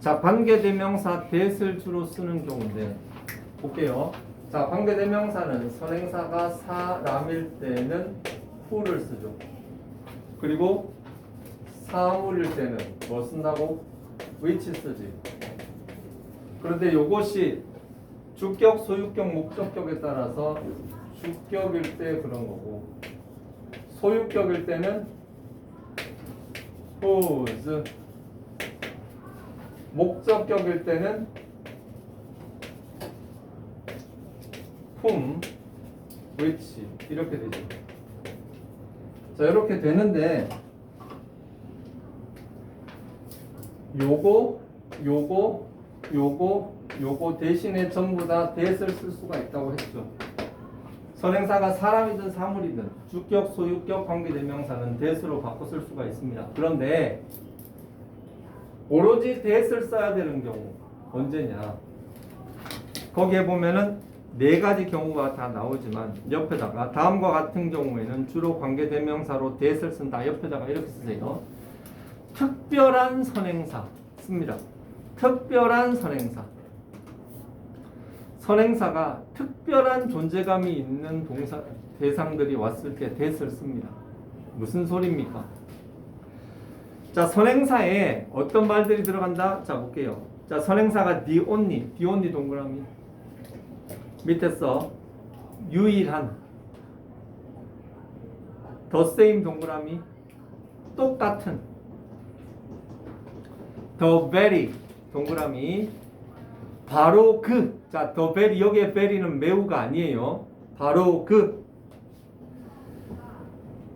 자, 관계대명사 that을 주로 쓰는 경우인데 볼게요. 자, 관계대명사는 선행사가 사람일 때는 who를 쓰죠. 그리고 사물일 때는 뭐 쓴다고? which 쓰지. 그런데 이것이 주격, 소유격, 목적격에 따라서 주격일 때 그런 거고 소유격일 때는 whose 목적격일 때는 whom, which 이렇게 되죠. 자 이렇게 되는데 요거 요거 요거 요거 대신에 전부 다 that을 쓸 수가 있다고 했죠. 선행사가 사람이든 사물이든 주격, 소유격, 관계대명사는 that으로 바꿔 쓸 수가 있습니다. 그런데 오로지 that을 써야 되는 경우 언제냐? 거기에 보면은 네 가지 경우가 다 나오지만 옆에다가 다음과 같은 경우에는 주로 관계 대명사로 that을 쓴다. 옆에다가 이렇게 쓰세요. 특별한 선행사 씁니다. 특별한 선행사. 선행사가 특별한 존재감이 있는 동사 대상들이 왔을 때 that을 씁니다. 무슨 소리입니까? 자, 선행사에 어떤 말들이 들어간다? 자, 볼게요. 자, 선행사가 the only, the only 동그라미. 밑에 써 유일한 the same 동그라미 똑같은 the very 동그라미 바로 그 자, the very 여기에 very는 매우가 아니에요. 바로 그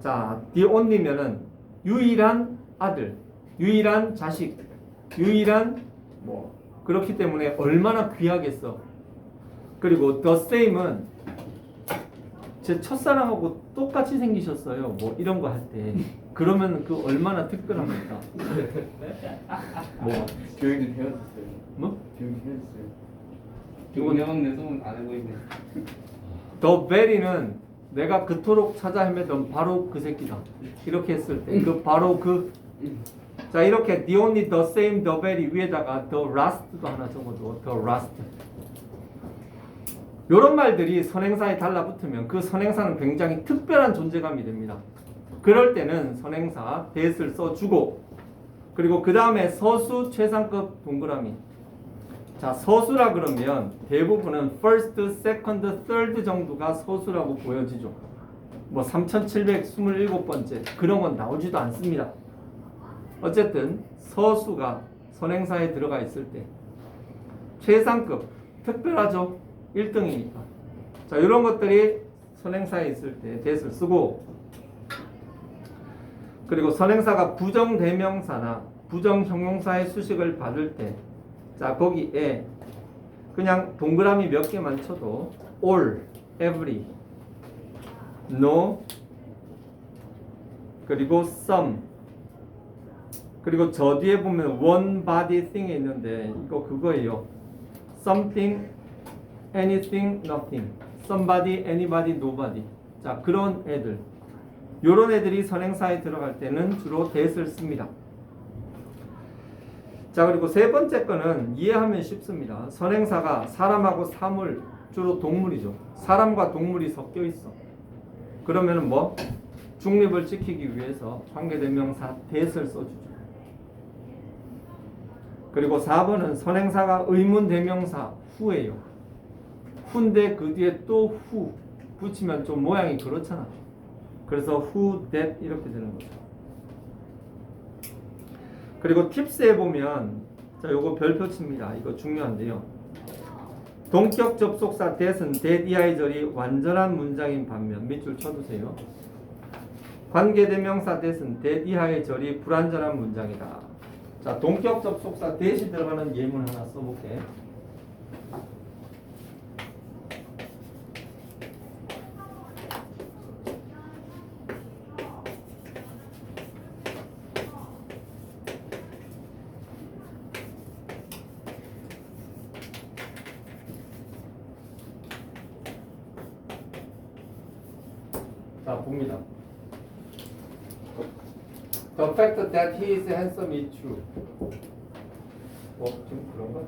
자, the only면은 유일한 아들, 유일한 자식, 유일한 뭐 그렇기 때문에 얼마나 귀하겠어. 그리고 the same은 제 첫사랑하고 똑같이 생기셨어요. 뭐 이런 거 할 때. 그러면 그 얼마나 특별합니까? 뭐 교육이 되었어요. 뭐? 교육이 되었어요. 이건- 이건 내 소문 안 알고 있네. 더 베리는 내가 그토록 찾아 헤매던 바로 그 새끼다. 이렇게 했을 때 그 바로 그 자 이렇게 the only the same the very 위에다가 the last도 하나 적어줘. the last. 이런 말들이 선행사에 달라붙으면 그 선행사는 굉장히 특별한 존재감이 됩니다. 그럴 때는 선행사 that을 써주고 그리고 그 다음에 서수 최상급 동그라미 자 서수라 그러면 대부분은 first, second, third 정도가 서수라고 보여지죠. 뭐 3727번째 그런 건 나오지도 않습니다. 어쨌든 서수가 선행사에 들어가 있을 때 최상급 특별하죠. 1등이니까. 자 이런 것들이 선행사에 있을 때 that을 쓰고 그리고 선행사가 부정 대명사나 부정 형용사의 수식을 받을 때 자 거기에 그냥 동그라미 몇 개만 쳐도 all, every, no 그리고 some 그리고 저 뒤에 보면 one body thing이 있는데 이거 그거예요. something, anything, nothing. somebody, anybody, nobody. 자 그런 애들. 요런 애들이 선행사에 들어갈 때는 주로 that을 씁니다. 자 그리고 세 번째 거는 이해하면 쉽습니다. 선행사가 사람하고 사물 주로 동물이죠. 사람과 동물이 섞여 있어. 그러면은 뭐 중립을 지키기 위해서 관계대명사 that을 써주죠. 그리고 4번은 선행사가 의문 대명사 후예요. 후인데 그 뒤에 또 후 붙이면 좀 모양이 그렇잖아. 그래서 who, that 이렇게 되는 거죠. 그리고 팁스에 보면 자 요거 별표 칩니다. 이거 중요한데요. 동격 접속사 that은 that 이하의 절이 완전한 문장인 반면 밑줄 쳐두세요. 관계대명사 that은 that 이하의 불완전한 문장이다. 자 동격 접속사 that이 들어가는 예문 하나 써볼게. 자 봅니다. The fact that he is handsome is true. 어, 좀 그런가?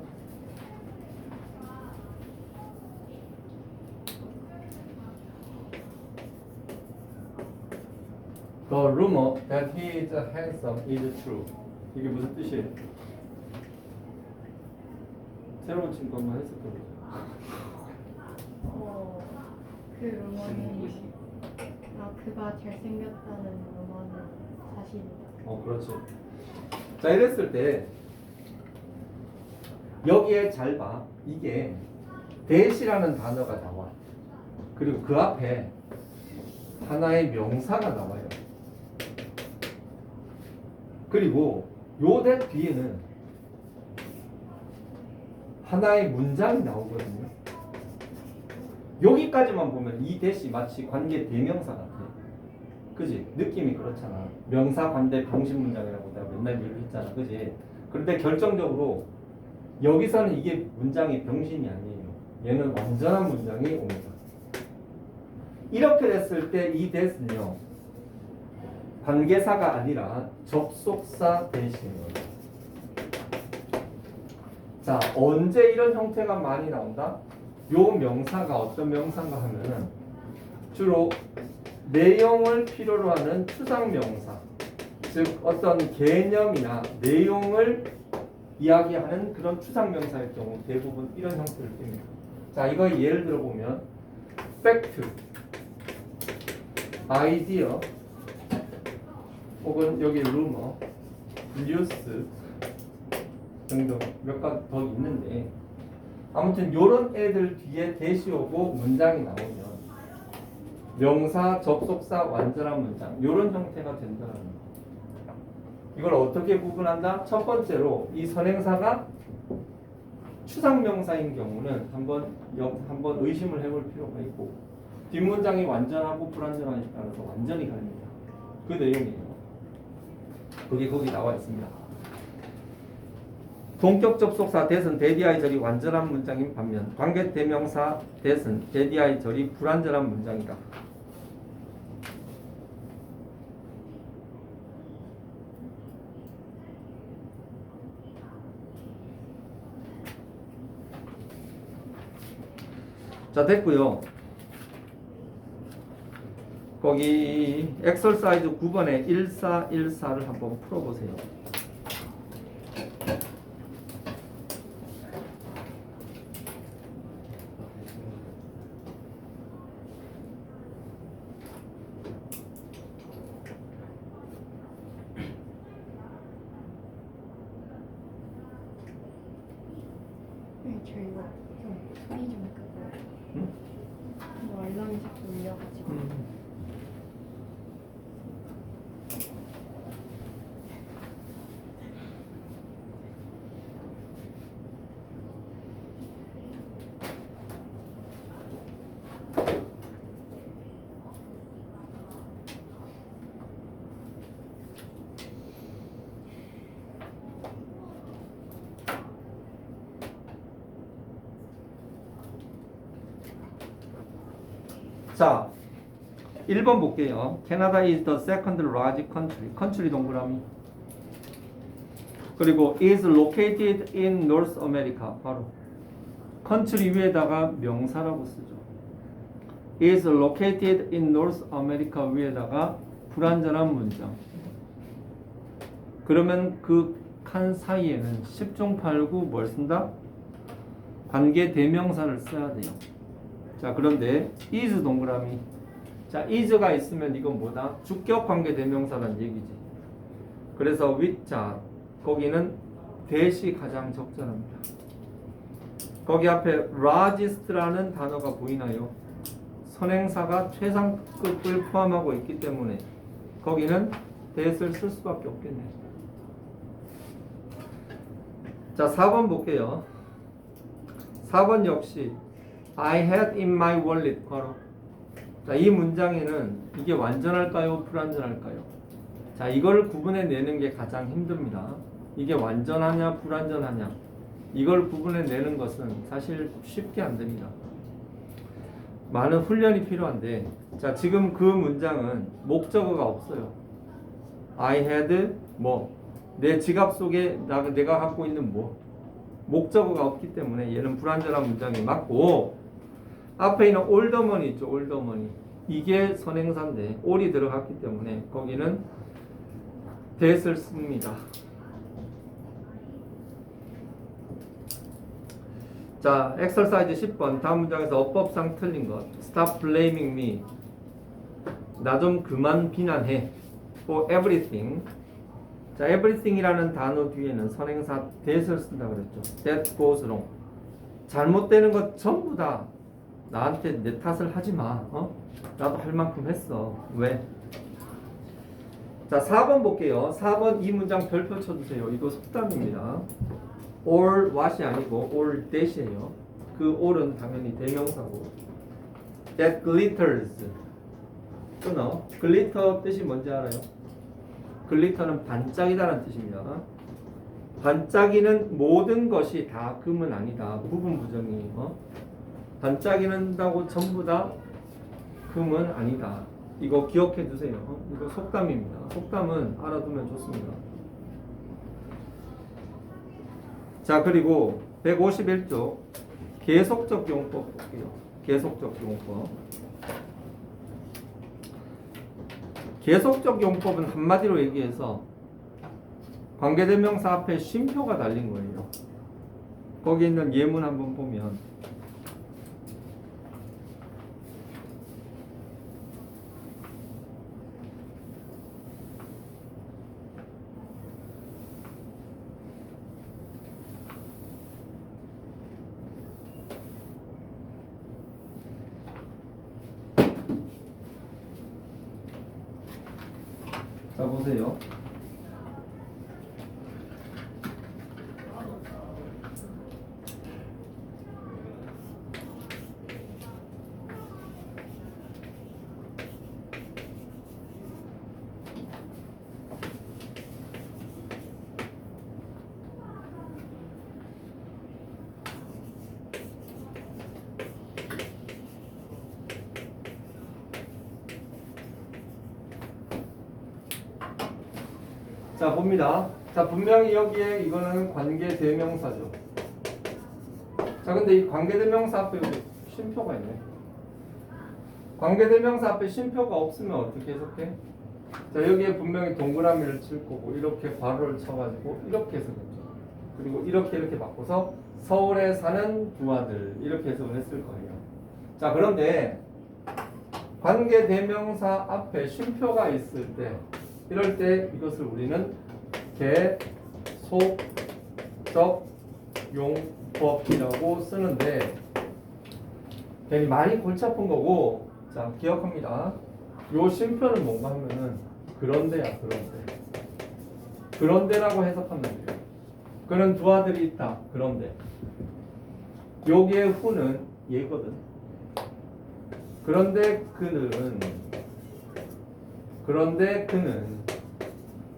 The rumor that he is handsome is true. 이게 무슨 뜻이에요? 새로운 친구만 해석해보자. 어, 그 루머는 아 그가 잘생겼다는 루머는 사실이다. 어, 그렇지. 자, 이랬을 때 여기에 잘 봐. 이게 대시라는 단어가 나와. 그리고 그 앞에 하나의 명사가 나와요. 그리고 요대 뒤에는 하나의 문장이 나오거든요. 여기까지만 보면 이 대시 마치 관계 대명사 같아. 그지? 느낌이 그렇잖아. 명사 관대 병신 문장이라고 내가 맨날 얘기했잖아. 그지? 그런데 결정적으로 여기서는 이게 문장이 병신이 아니에요. 얘는 완전한 문장이 옵니다. 이렇게 됐을 때 이 대신요. 관계사가 아니라 접속사 대신이에요. 자, 언제 이런 형태가 많이 나온다? 요 명사가 어떤 명사인가 하면은 주로 내용을 필요로 하는 추상 명사, 즉 어떤 개념이나 내용을 이야기하는 그런 추상 명사일 경우 대부분 이런 형태를 띱니다. 자, 이거 예를 들어 보면 팩트, 아이디어, 혹은 여기 루머, 뉴스 등등 몇 가지 더 있는데 아무튼 요런 애들 뒤에 대시 오고 문장이 나오면 명사, 접속사, 완전한 문장 이런 형태가 된다는 거. 이걸 어떻게 구분한다? 첫 번째로 이 선행사가 추상 명사인 경우는 한번 여- 한번 의심을 해볼 필요가 있고 뒷문장이 완전하고 불완전하에 따라서 완전히 갈립니다. 그 내용이에요. 그게 거기 나와 있습니다. 동격 접속사 대선 대디아의 절이 완전한 문장인 반면 관계 대명사 대선 대디아의 절이 불완전한 문장이다. 자 됐고요. 거기 엑설사이즈 9번에 1414를 한번 풀어보세요. 네, 저 이거 좀 소리 좀 끄고 응? 뭐 알람이 자꾸 울려가지고 자, 1번 볼게요. 캐나다 is the second largest country. country 동그라미. 그리고 is located in North America. 바로 country 위에다가 명사라고 쓰죠. is located in North America 위에다가 불완전한 문장. 그러면 그 칸 사이에는 10중 8구 뭘 쓴다? 관계 대명사를 써야 돼요. 자 그런데 is 동그라미. 자 is가 있으면 이건 뭐다? 주격 관계 대명사란 얘기지. 그래서 with 거기는 대시 가장 적절합니다. 거기 앞에 largest라는 단어가 보이나요? 선행사가 최상급을 포함하고 있기 때문에 거기는 대스를 쓸 수밖에 없겠네요 자 4번 볼게요. 4번 역시 I had in my wallet 바로 자, 이 문장에는 이게 완전할까요? 불완전할까요? 자, 이걸 구분해 내는 게 가장 힘듭니다. 이게 완전하냐, 불완전하냐. 이걸 구분해 내는 것은 사실 쉽게 안 됩니다. 많은 훈련이 필요한데, 자, 지금 그 문장은 목적어가 없어요. I had 뭐, 내 지갑 속에 나, 내가 갖고 있는 뭐, 목적어가 없기 때문에 얘는 불완전한 문장이 맞고 앞에 있는 올더머니 있죠 올더머니. 이게 선행사인데 올이 들어갔기 때문에 거기는 that을 씁니다. 자 엑설사이즈 10번. 다음 문장에서 어법상 틀린 것. Stop blaming me. 나 좀 그만 비난해. For everything. 자, everything이라는 단어 뒤에는 선행사 that을 쓴다 그랬죠. that goes wrong. 잘못되는 것 전부 다 나한테 내 탓을 하지 마. 어? 나도 할 만큼 했어. 왜? 자, 4번 볼게요. 4번 이 문장 별표 쳐주세요. 이거 속담입니다. or what이 아니고 or that이에요. 그 or은 당연히 대명사고. that glitters. 끊어. glitter 뜻이 뭔지 알아요? 글리터는 반짝이다라는 뜻입니다. 반짝이는 모든 것이 다 금은 아니다. 부분 부정이 어? 반짝이는다고 전부 다 금은 아니다. 이거 기억해 두세요. 어? 이거 속담입니다. 속담은 알아두면 좋습니다. 자 그리고 151쪽 계속적 용법 볼게요. 계속적 용법. 계속적 용법은 한마디로 얘기해서 관계대명사 앞에 쉼표가 달린 거예요. 거기 있는 예문 한번 보면 자 보세요. 자 봅니다. 자 분명히 여기에 이거는 관계 대명사죠. 자 근데 이 관계 대명사 앞에 쉼표가 있네. 관계 대명사 앞에 쉼표가 없으면 어떻게 해석해? 자 여기에 분명히 동그라미를 칠 거고 이렇게 괄호를 쳐가지고 이렇게 해석했죠. 그리고 이렇게 이렇게 바꿔서 서울에 사는 두 아들 이렇게 해석을 했을 거예요. 자 그런데 관계 대명사 앞에 쉼표가 있을 때 이럴 때 이것을 우리는 계속적 용법이라고 쓰는데 괜히 많이 골치 아픈 거고 자 기억합니다. 요 쉼표는 뭔가 하면은 그런데야 그런데 그런데라고 해석하면 돼요. 그는 두 아들이 있다. 그런데 여기에 후는 얘거든. 그런데 그는 그런데 그는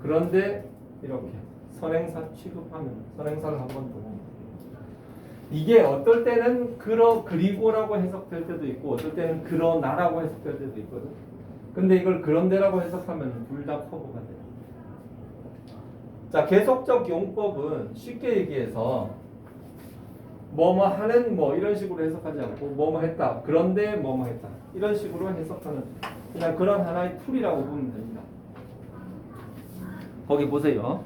그런데 이렇게 선행사 취급하면 선행사를 한번더 보면 이게 어떨 때는 그러 그리고라고 해석될 때도 있고 어떨 때는 그러나라고 해석될 때도 있거든. 근데 이걸 그런데라고 해석하면 둘 다 커버가 돼요. 자 계속적 용법은 쉽게 얘기해서 뭐뭐 하는 뭐 이런 식으로 해석하지 않고 뭐뭐 했다 그런데 뭐뭐 했다 이런 식으로 해석하는 그냥 그런 하나의 툴이라고 보면 됩니다. 거기 보세요.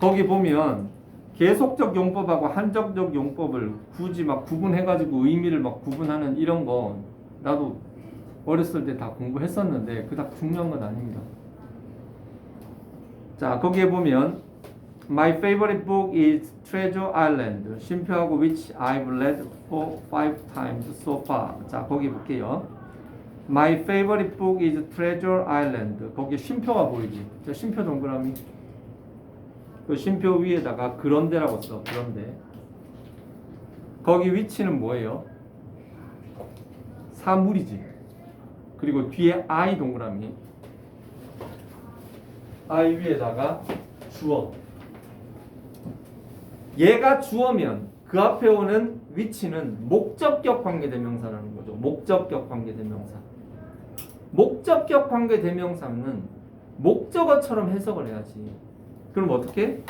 거기 보면 계속적 용법하고 한정적 용법을 굳이 막 구분해가지고 의미를 막 구분하는 이런 거 나도 어렸을 때 다 공부했었는데 그닥 중요한 건 아닙니다. 자 거기에 보면 My favorite book is Treasure Island. 쉼표하고 which I've read for five times so far. 자 거기 볼게요. My favorite book is Treasure Island. 거기 쉼표가 보이지? 저 쉼표 동그라미. 그 쉼표 위에다가 그런데라고 써. 그런데. 거기 위치는 뭐예요? 사물이지. 그리고 뒤에 I 동그라미. I 위에다가 주어. 얘가 주어면 그 앞에 오는 위치는 목적격 관계대명사라는 거죠. 목적격 관계대명사. 목적격 관계대명사는 목적어처럼 해석을 해야지. 그럼 어떻게?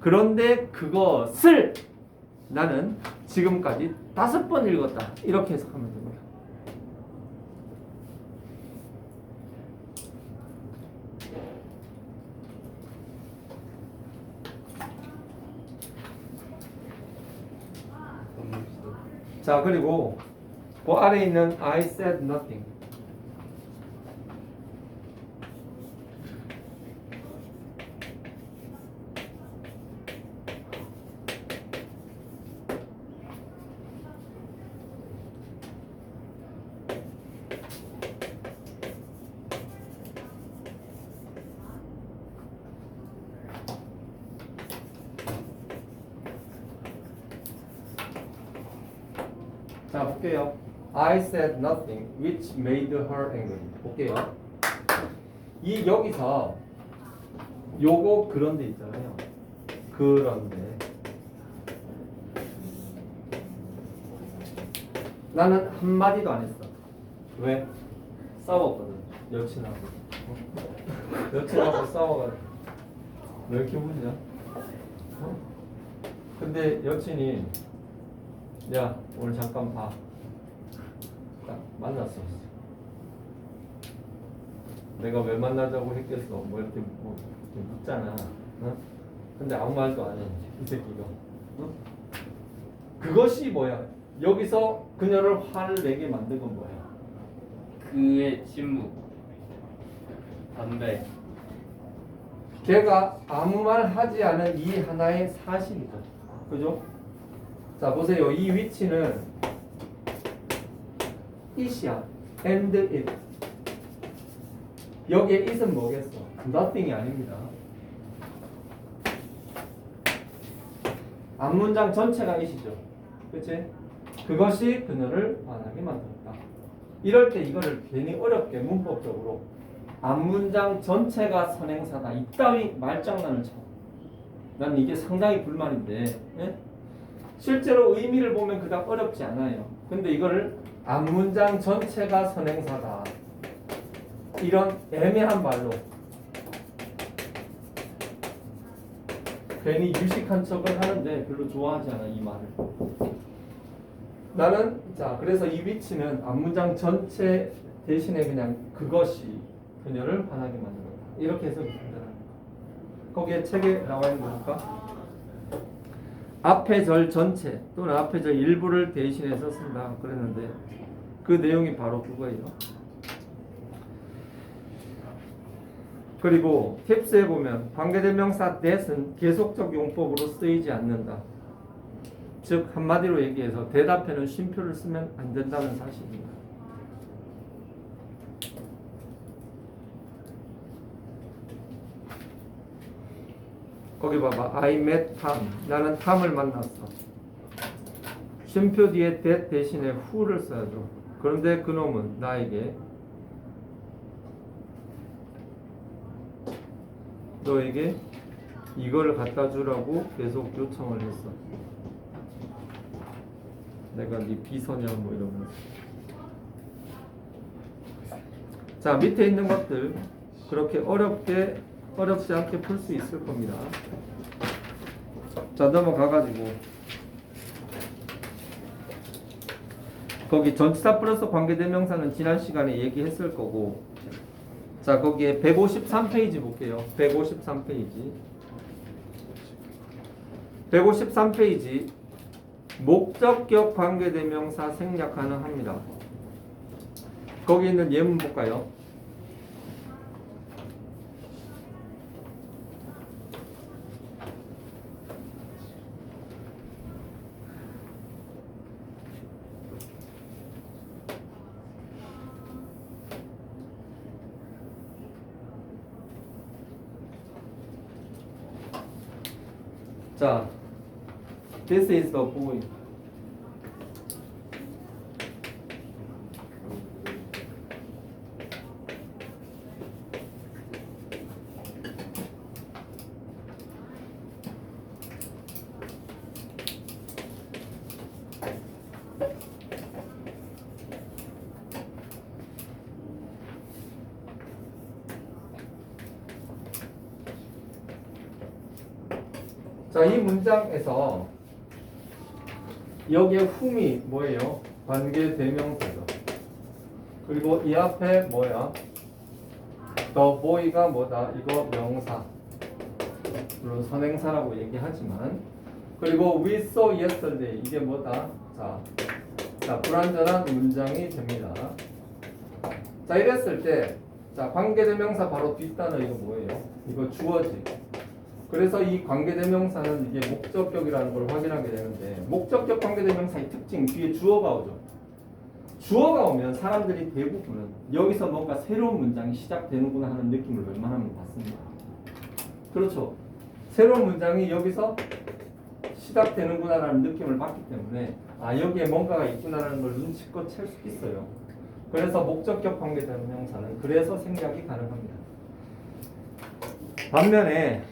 그런데 그것을 나는 지금까지 다섯 번 읽었다. 이렇게 해석하면 됩니다. 멋있어. 자 그리고 그 아래 있는 I said nothing. 자 볼게요. I said nothing which made her angry. 볼게요. 이 여기서 요거 그런데 있잖아요. 그런데 나는 한 마디도 안 했어. 왜? 싸웠거든. 여친하고. 어? 여친하고 싸워가지고. 왜 이렇게 웃냐? 어? 근데 여친이 야 오늘 잠깐 봐. 딱 만났어. 내가 왜 만나자고 했겠어. 뭐 이렇게 뭐 이렇게 묻잖아. 어? 근데 아무 말도 안 해. 이 새끼가. 어? 그것이 뭐야? 여기서 그녀를 화를 내게 만든 건 뭐야? 그의 침묵. 담배. 걔가 아무 말 하지 않은 이 하나의 사실이죠. 그죠? 자, 보세요. 이 위치는 it이야. and it. 여기에 it은 뭐겠어? nothing이 아닙니다. 앞문장 전체가 it이죠. 그치? 그것이 그녀를 화나게 만들었다. 이럴 때 이거를 괜히 어렵게 문법적으로 앞문장 전체가 선행사다. 이따위 말장난을 쳐. 난 이게 상당히 불만인데 예? 실제로 의미를 보면 그닥 어렵지 않아요. 근데 이거를 앞문장 전체가 선행사다. 이런 애매한 말로 괜히 유식한 척을 하는데 별로 좋아하지 않아 이 말을. 나는 자 그래서 이 위치는 앞문장 전체 대신에 그냥 그것이 그녀를 화나게 만들었다. 이렇게 해서 판단합니다. 거기에 책에 나와 있는 거니까 앞에 절 전체 또는 앞에 절 일부를 대신해서 쓴다 그랬는데 그 내용이 바로 그거예요. 그리고 팁스에 보면 관계대명사 that은 계속적 용법으로 쓰이지 않는다. 즉 한마디로 얘기해서 대답에는 쉼표를 쓰면 안 된다는 사실입니다. 거기 봐봐. I met Tom. 나는 탐을 만났어. 쉼표 뒤에 that 대신에 who를 써야죠. 그런데 그놈은 나에게 너에게 이걸 갖다 주라고 계속 요청을 했어. 내가 네 비서냐 뭐 이러면서. 자 밑에 있는 것들 그렇게 어렵게 어렵지 않게 풀 수 있을 겁니다. 자 넘어가가지고 거기 전치사 플러스 관계대명사는 지난 시간에 얘기했을 거고 자 거기에 153페이지 볼게요. 153페이지 153페이지 목적격 관계대명사 생략 가능합니다. 거기 있는 예문 볼까요? 자, this is the boy. 문장에서 여기에 whom이 뭐예요? 관계 대명사죠. 그리고 이 앞에 뭐야? the boy가 뭐다? 이거 명사. 물론 선행사라고 얘기하지만 그리고 we saw yesterday 이게 뭐다? 자, 자 불완전한 문장이 됩니다. 자 이랬을 때, 자 관계대명사 바로 뒷단어 이거 뭐예요? 이거 주어지. 그래서 이 관계대명사는 이게 목적격이라는 걸 확인하게 되는데 목적격 관계대명사의 특징 뒤에 주어가 오죠. 주어가 오면 사람들이 대부분은 여기서 뭔가 새로운 문장이 시작되는구나 하는 느낌을 웬만하면 받습니다. 그렇죠. 새로운 문장이 여기서 시작되는구나라는 느낌을 받기 때문에 아 여기에 뭔가가 있구나라는 걸 눈치껏 챌 수 있어요. 그래서 목적격 관계대명사는 그래서 생략이 가능합니다. 반면에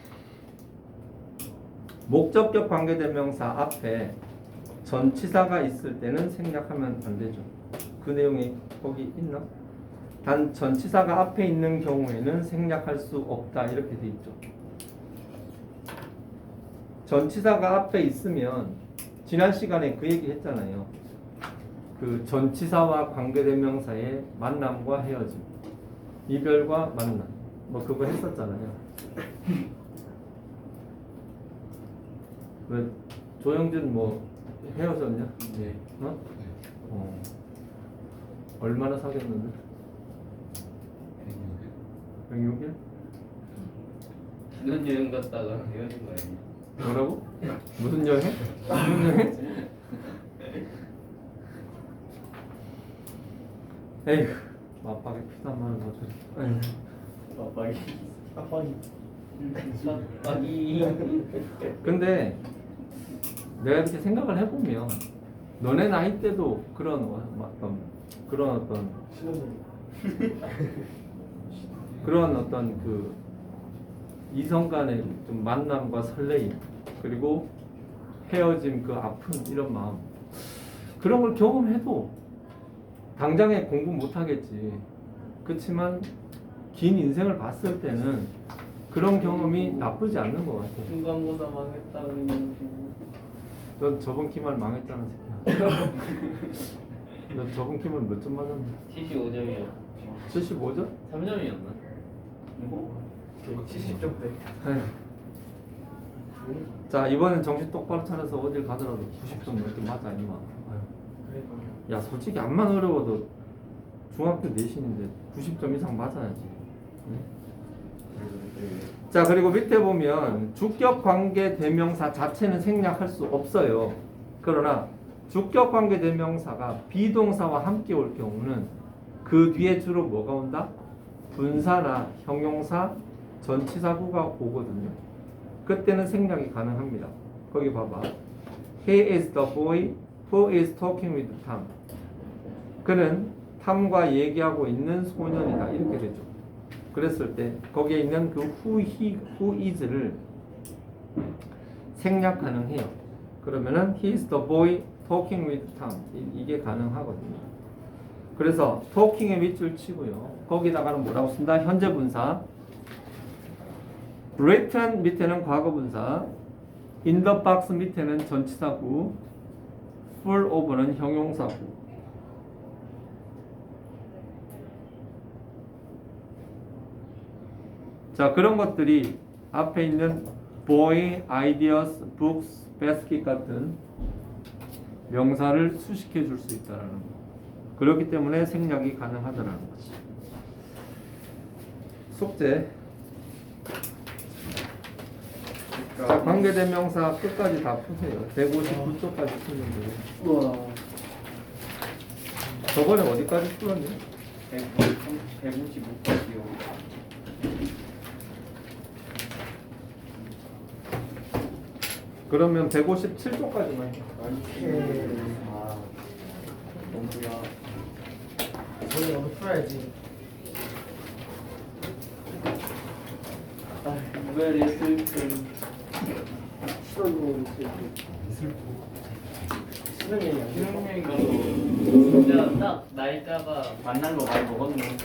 목적격 관계대명사 앞에 전치사가 있을 때는 생략하면 안 되죠. 그 내용이 거기 있나? 단 전치사가 앞에 있는 경우에는 생략할 수 없다 이렇게 돼 있죠. 전치사가 앞에 있으면 지난 시간에 그 얘기 했잖아요. 그 전치사와 관계대명사의 만남과 헤어짐, 이별과 만남, 뭐 그거 했었잖아요. 왜 조영준 뭐 헤어졌냐? 네. 어? 어. 얼마나 사귀었는데? 106일? 신혼여행 갔다가 헤어진 거 아니에요? 뭐라고? 무슨 여행? 무슨 여행? 에휴, 맞박에 피도 안 나는 거지. 맞박이. 아빠기. 맞박이. 근데 내가 이렇게 생각을 해보면 너네 나이 때도 그런 어- 어떤 그런 어떤 그런 어떤 그 이성 간의 좀 만남과 설레임 그리고 헤어짐 그 아픔 이런 마음 그런 걸 경험해도 당장에 공부 못 하겠지 그렇지만 긴 인생을 봤을 때는 그런 경험이 나쁘지 않는 것 같아. 중간고사 망했다 그냥. 넌 저번 기말 망했잖아, 새끼야. 너 저번 기말 몇 점 맞았냐? 75점이요. 75점? 3점이었나? 70점 대. 자 이번엔 정신 똑바로 차려서 어딜 가더라도 90점 넘게 맞아 임마. 야 솔직히 암만 어려워도 중학교 내신인데 90점 이상 맞아야지. 응? 자 그리고 밑에 보면 주격 관계 대명사 자체는 생략할 수 없어요. 그러나 주격 관계 대명사가 비동사와 함께 올 경우는 그 뒤에 주로 뭐가 온다? 분사나 형용사, 전치사구가 오거든요. 그때는 생략이 가능합니다. 거기 봐봐. He is the boy who is talking with Tom. 그는 탐과 얘기하고 있는 소년이다. 이렇게 되죠. 그랬을 때 거기에 있는 그 who is를 생략 가능해요. 그러면은 he is the boy talking with Tom. 이- 이게 가능하거든요. 그래서 talking에 밑줄 치고요. 거기다가는 뭐라고 쓴다? 현재 분사. written 밑에는 과거 분사. in the box 밑에는 전치사구. full of는 형용사구. 자 그런 것들이 앞에 있는 boy, ideas, books, basket 같은 명사를 수식해 줄 수 있다라는 거. 그렇기 때문에 생략이 가능하다라는 거지. 숙제. 자, 관계대명사 끝까지 다 푸세요. 159쪽까지 푸면 돼요. 우와. 저번에 어디까지 풀었니? 155까지요. 그러면 157쪽까지만 해. 아. 너무야. 저희 너무 풀어야지. 아, 이별의 슬픔. 싫어도 슬퍼. 신혼여행 안 신혼여행 가서 진짜 딱 날짜가 만난 거 많이 먹었네.